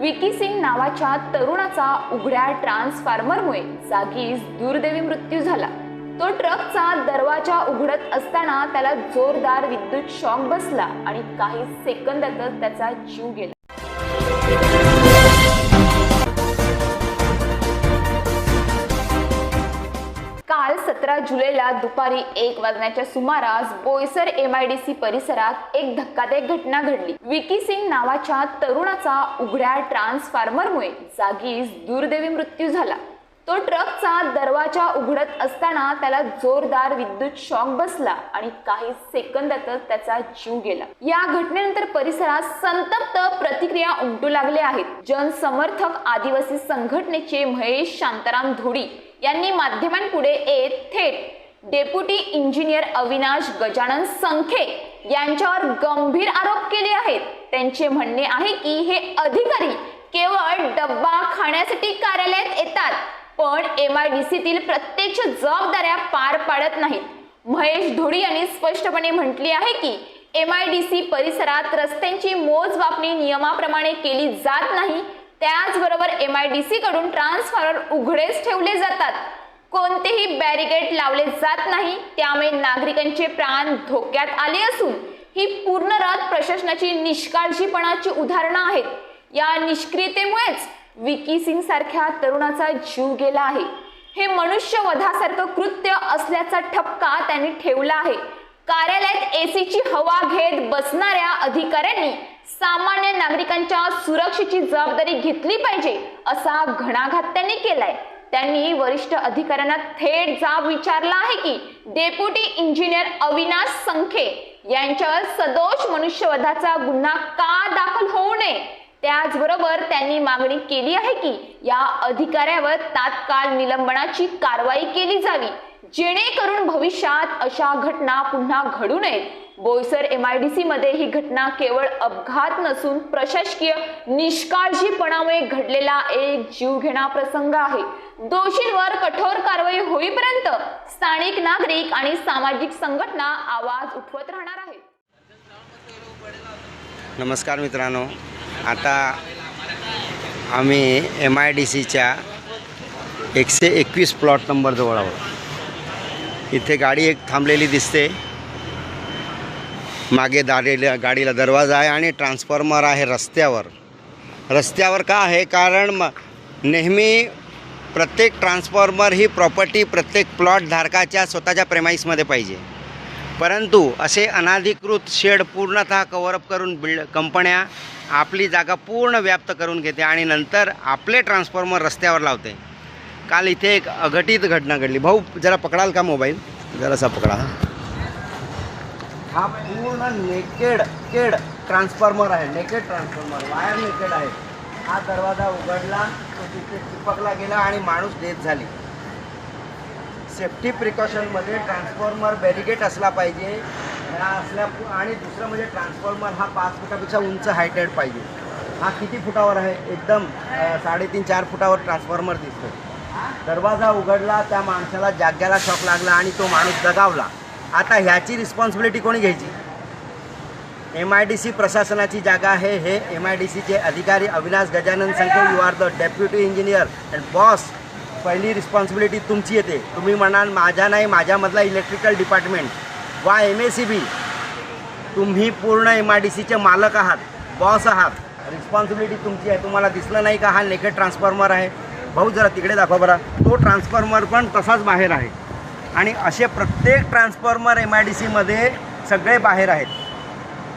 विकी सिंग नावाच्या तरुणाचा उघड्या ट्रान्सफॉर्मरमुळे जागीच दुर्दैवी मृत्यू झाला. तो ट्रकचा दरवाजा उघडत असताना त्याला जोरदार विद्युत शॉक बसला आणि काही सेकंदातच त्याचा जीव गेला. सतरा जुलैला दुपारी एक वाजण्याच्या सुमारास बोईसर एमआयडीसी परिसरात एक धक्कादायक घटना घडली. विकी सिंग नावाच्या तरुणाचा उघड्या ट्रान्सफॉर्मरमुळे जागीच दुर्दैवी मृत्यू झाला. तो ट्रकचा दरवाजा उघडत असताना त्याला जोरदार विद्युत शॉक बसला आणि काही सेकंदातच त्याचा जीव गेला. या घटनेनंतर परिसरात संतप्त प्रतिक्रिया उमटू लागल्या आहेत. जनसमर्थक आदिवासी संघटनेचे महेश शांताराम धोडी यांनी माध्यमांपुढे येत थेट डेप्युटी इंजिनियर अविनाश गजानन संखे यांच्यावर गंभीर आरोप केले आहेत. त्यांचे म्हणणे आहे की हे अधिकारी केवळ डब्बा खाण्यासाठी कार्यालयात येतात पण एम आय डी सीतील प्रत्यक्ष जबाबदाऱ्या पार पाडत नाहीत. महेश धोडी यांनी स्पष्टपणे म्हटले आहे की एम आय डी सी परिसरात रस्त्यांची मोजमापणी नियमाप्रमाणे केली जात नाही त्याचबरोबर एम आय डी सी कडून ट्रान्सफॉर्मर उघडेच ठेवले जातात. कोणतेही बॅरिकेड लावले जात नाही त्यामुळे नागरिकांचे प्राण धोक्यात आले असून ही पूर्णरात प्रशासनाची निष्काळजीपणाची उदाहरणं आहेत. या निष्क्रियतेमुळेच विकी सिंग सारख्या तरुणाचा जीव गेला आहे. हे मनुष्यवधासारखं कृत्य असल्याचा ठपका त्यांनी ठेवला आहे. कार्यालयात एसीची हवा घेत बसणाऱ्या अधिकाऱ्यांनी सामान्य नागरिकांच्या सुरक्षेची जबाबदारी घेतली पाहिजे असा घणाघात त्यांनी केलाय. त्यांनी वरिष्ठ अधिकाऱ्यांना थेट जाब विचारला आहे की डेप्युटी इंजिनियर अविनाश संखे यांच्यावर सदोष मनुष्यवधाचा गुन्हा का दाखल होऊ नये? त्याचबरोबर त्यांनी मागणी केली आहे की या अधिकाऱ्यावर तात्काळ निलंबनाची कारवाई केली जावी जेणेकरून भविष्यात अशा घटना पुन्हा घडू नयेत. बोईसर एम आय डी सीमध्ये ही घटना केवळ अपघात नसून प्रशासकीय निष्काळजीपणामुळे घडलेला एक जीवघेणा प्रसंग आहे. दोषींवर कठोर कारवाई होईपर्यंत स्थानिक नागरिक आणि सामाजिक संघटना आवाज उठवत राहणार आहे नमस्कार मित्रांनो. आता आम्ही एम आय डी सीच्या एकशे एकवीस प्लॉट नंबरजवळ आहोत. इथे गाडी एक थांबलेली दिसते. मागे दाडीला गाडीला दरवाजा आहे आणि ट्रान्सफॉर्मर आहे रस्त्यावर. रस्त्यावर का आहे? कारण म नेहमी प्रत्येक ट्रान्सफॉर्मर ही प्रॉपर्टी प्रत्येक प्लॉट धारकाच्या स्वतःच्या प्रेमाईसमध्ये पाहिजे. परंतु असे अनाधिकृत शेड पूर्णतः कव्हरअप करून बिल्ड कंपन्या आपली जागा पूर्ण व्याप्त करून घेते आणि नंतर आपले ट्रान्सफॉर्मर रस्त्यावर लावते. काल इथे एक अघटित घटना घडली. भाऊ जरा पकडाल का मोबाईल? जरासा पकडा हा पूर्ण नेकेड केड ट्रान्सफॉर्मर आहे. नेकेड ट्रान्सफॉर्मर वायर नेकेड आहे. हा दरवाजा उघडला तो तिथे चिपकला गेला आणि माणूस डेथ झाली. सेफ्टी प्रिकॉशनमध्ये ट्रान्सफॉर्मर बॅरिगेट असला पाहिजे. ह्या असल्या आणि दुसरं म्हणजे ट्रान्सफॉर्मर हा पाच फुटापेक्षा उंच हायटेड पाहिजे. हा किती फुटावर आहे? एकदम साडेतीन चार फुटावर ट्रान्सफॉर्मर दिसतो दरवाजा उघडला त्या माणसाला जाग्याला शॉक लागला आणि तो माणूस दगावला. आता ह्याची रिस्पॉन्सिबिलिटी कोणी घ्यायची? एम आय डी सी प्रशासनाची जागा आहे. हे एम आय डी सीचे अधिकारी Avinash Gajanan Sankhe you are the deputy engineer and boss पहिली रिस्पॉन्सिबिलिटी तुमची येते. तुम्ही म्हणाल माझ्या नाही माझ्यामधला इलेक्ट्रिकल डिपार्टमेंट वा एम ए सी बी तुम्ही पूर्ण एम आय डी सीचे मालक आहात बॉस आहात. रिस्पॉन्सिबिलिटी तुमची आहे. तुम्हाला दिसलं नाही का हा नेकेड ट्रान्सफॉर्मर आहे? भाऊ जरा तिकडे दाखवा बरा. तो ट्रान्सफॉर्मर पण तसाच बाहेर आहे. आणि असे प्रत्येक ट्रान्सफॉर्मर एम आय डी सीमध्ये सगळे बाहेर आहेत.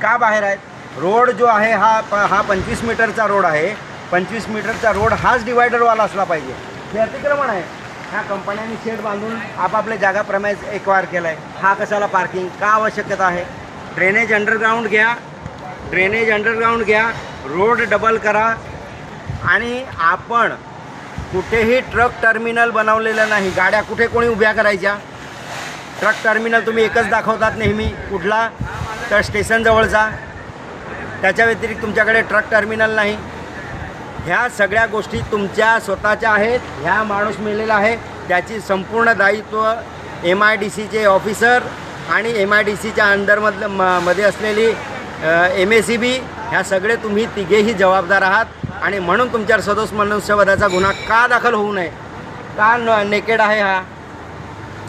का बाहेर आहेत? रोड जो आहे हा प हा पंचवीस मीटरचा रोड आहे. पंचवीस मीटरचा रोड हाच डिवायडरवाला असला पाहिजे. हे अतिक्रमण आहे. ह्या कंपन्यांनी शेड बांधून आपापल्या जागाप्रमाणे एक्वायर केला आहे हा कशाला पार्किंग का आवश्यकता आहे? ड्रेनेज अंडरग्राऊंड घ्या. ड्रेनेज अंडरग्राऊंड घ्या. रोड डबल करा. आणि आपण कुठेही ट्रक टर्मिनल बनवलेलं नाही. गाड्या कुठे कोणी उभ्या करायच्या? ट्रक टर्मिनल तुम्ही एकच दाखवतात नेहमी. कुठला? तर स्टेशनजवळचा त्याच्या व्यतिरिक्त तुमच्याकडे ट्रक टर्मिनल नाही. ह्या सगळ्या गोष्टी तुमच्या स्वतःच्या आहेत. ह्या माणूस मेलेला आहे. त्याची संपूर्ण दायित्व एम आय डी सीचे ऑफिसर आणि एम आय डी सीच्या अंडरमधलं म मध्ये असलेली एम ए सी बी ह्या सगळे तुम्ही तिघेही जबाबदार आहात. आणि म्हणून तुमच्यावर सदोष मनुष्यवधाचा गुन्हा का दाखल होऊ नये? का न नेकेड आहे हा?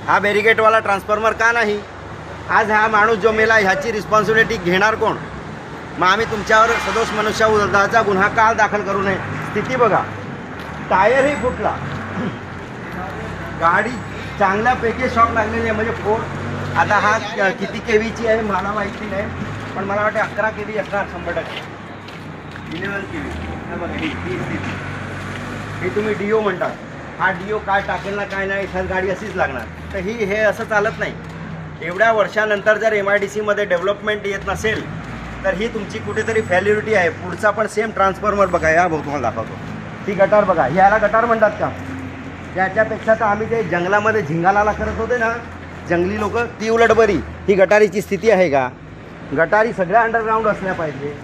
हा बॅरिगेटवाला ट्रान्सफॉर्मर का नाही? आज हा माणूस जो मेला ह्याची रिस्पॉन्सिबिलिटी घेणार कोण? मग आम्ही तुमच्यावर सदोष मनुष्यवधाचा गुन्हा का दाखल करू नये? स्थिती बघा. टायरही फुटला. गाडी चांगल्यापैकी शॉक लागलेली आहे. म्हणजे फोर आता हा किती किती केवीची आहे मला माहिती नाही पण मला वाटते अकरा के व्ही असणार शंभर टक्के. इलेवन के व्ही बघा ही ही स्थिती हे तुम्ही डी ओ म्हणतात हा डिओ काय टाकेल ना काय नाही एखादी गाडी अशीच लागणार. तर ही हे असं चालत नाही. एवढ्या वर्षानंतर जर एम आय डी सीमध्ये डेव्हलपमेंट येत नसेल तर ही तुमची कुठेतरी फॅल्युरिटी आहे. पुढचा पण सेम ट्रान्सफॉर्मर बघा या भाऊ तुम्हाला दाखवतो. ही गटार बघा ह्याला गटार म्हणतात का? त्याच्यापेक्षा तर आम्ही ते जंगलामध्ये झिंगालाला करत होते ना जंगली लोक ती उलट बरी ही गटारीची स्थिती आहे का? गटारी सगळ्या अंडरग्राऊंड असल्या पाहिजे.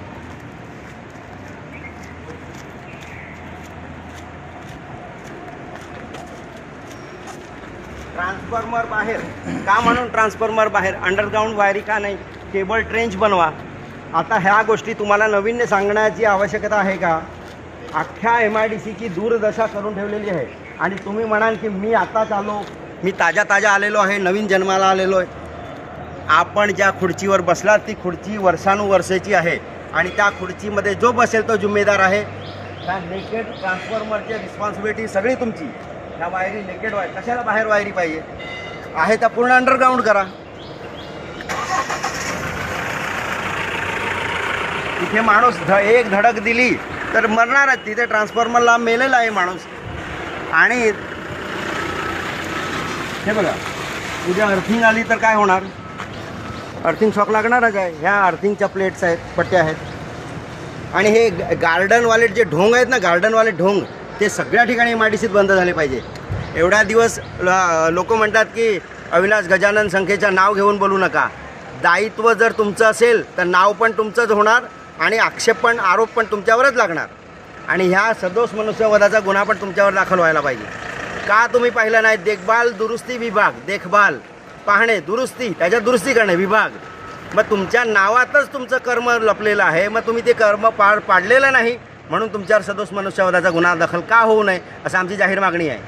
ट्रान्सफॉर्मर बाहेर. का म्हणून ट्रान्सफॉर्मर बाहेर? अंडरग्राऊंड वायरी का नाही? केबल ट्रेंच बनवा. आता ह्या गोष्टी तुम्हाला नवीन सांगण्याची आवश्यकता आहे का? अख्ख्या एम आय डी सीची दूरदशा करून ठेवलेली आहे. आणि तुम्ही म्हणाल की मी आताच आलो मी ताज्या ताज्या आलेलो आहे नवीन जन्माला आलेलो आहे. आपण ज्या खुर्चीवर बसलात ती खुर्ची वर्षानुवर्षेची आहे. आणि त्या खुर्चीमध्ये जो बसेल तो जिम्मेदार आहे. त्या नेकेड ट्रान्सफॉर्मरची रिस्पॉन्सिबिलिटी सगळी तुमची. ह्या वायरी नेकेड वायर कशाला बाहेर वायरी पाहिजे? आहे त्या पूर्ण अंडरग्राऊंड करा. इथे माणूस ध एक धडक दिली तर मरणारच तिथे ट्रान्सफॉर्मरला मेलेला आहे माणूस. आणि हे बघा उद्या अर्थिंग आली तर काय होणार? अर्थिंग शॉक लागणारच आहे. ह्या अर्थिंगच्या प्लेट्स आहेत पट्ट्या आहेत. आणि हे ग- गार्डनवाले जे ढोंग आहेत ना गार्डनवाले ढोंग ते सगळ्या ठिकाणी एम आय डी सीत बंद झाले पाहिजे. एवढ्या दिवस लोक म्हणतात की अविनाश गजानन संख्येचं नाव घेऊन बोलू नका. दायित्व जर तुमचं असेल तर नाव पण तुमचंच होणार आणि आक्षेप पण आरोप पण तुमच्यावरच लागणार. आणि ह्या सदोष मनुष्यवधाचा गुन्हा पण तुमच्यावर दाखल व्हायला पाहिजे. का तुम्ही पाहिलं नाही? देखभाल दुरुस्ती विभाग देखभाल पाहणे दुरुस्ती त्याच्यात दुरुस्ती करणे विभाग. मग तुमच्या नावातच तुमचं कर्म लपलेलं आहे मग तुम्ही ते कर्म पार पाडलेलं नाही. म्हणून तुमच्यावर सदोष मनुष्यवधाचा गुन्हा दाखल का होऊ नये? असं आमची जाहीर मागणी आहे.